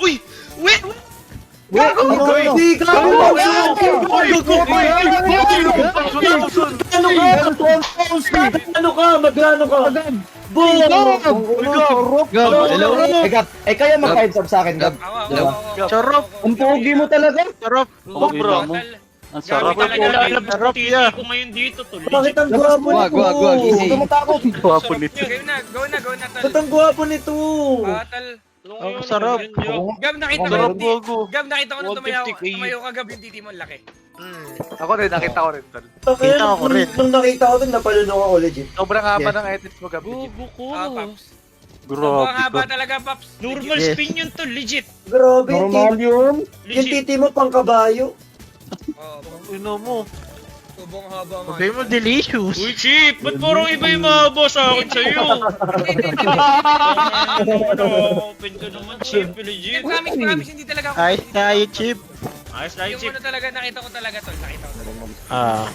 Uy! Wait! Gago! Hindi ka! Ano ka? Ano ka? Magano ka? Boom! Gab, hello? Eh, Gab, eh kayo mag-heads up sa akin, Gab. Ako. Charap. Ang pogi mo talaga. Charap. Sobra. Ang Gabi sarap. talaga Sarap lang Sarap yung yan. ko ngayon dito, tol. Bakit ang gwapo Wag, nito? wag, wag, easy. Matakot. Gwapo nito. Go na, go na, go na, tol. Ba't ang gwapo nito? Ah, tal. Ang sarap. Gab, nakita Ang ko sarap, yung Gab, nakita ko na tumayaw, 150K. tumayo ka, Gab, yung titi mo, ang laki. Ako rin, nakita ko rin tol. Okay, Kita ko rin. Nung nakita ko ito, napalunok ako legit. Sobrang haba ng edits mo, Gabi. Bubo ko. Ah, Paps. Sobrang Grabe haba ka. talaga, Paps. Normal Yes. spin yun, tol, legit. Grabe, yung Normal titi- yun. yung Legit. titi mo pang kabayo. Oh, Ino mo. Subong haba nga. Sabi mo delicious. Uy, Chip! Ba't parang iba yung mahaba sa akin sa'yo? Ano, open ka naman, Chip. Legit. Promise, promise, hindi talaga ako. Ayos tayo, Chip. Ayos na yung Chip. Yung ano talaga, nakita ko talaga, tol. Nakita ko talaga. Ah.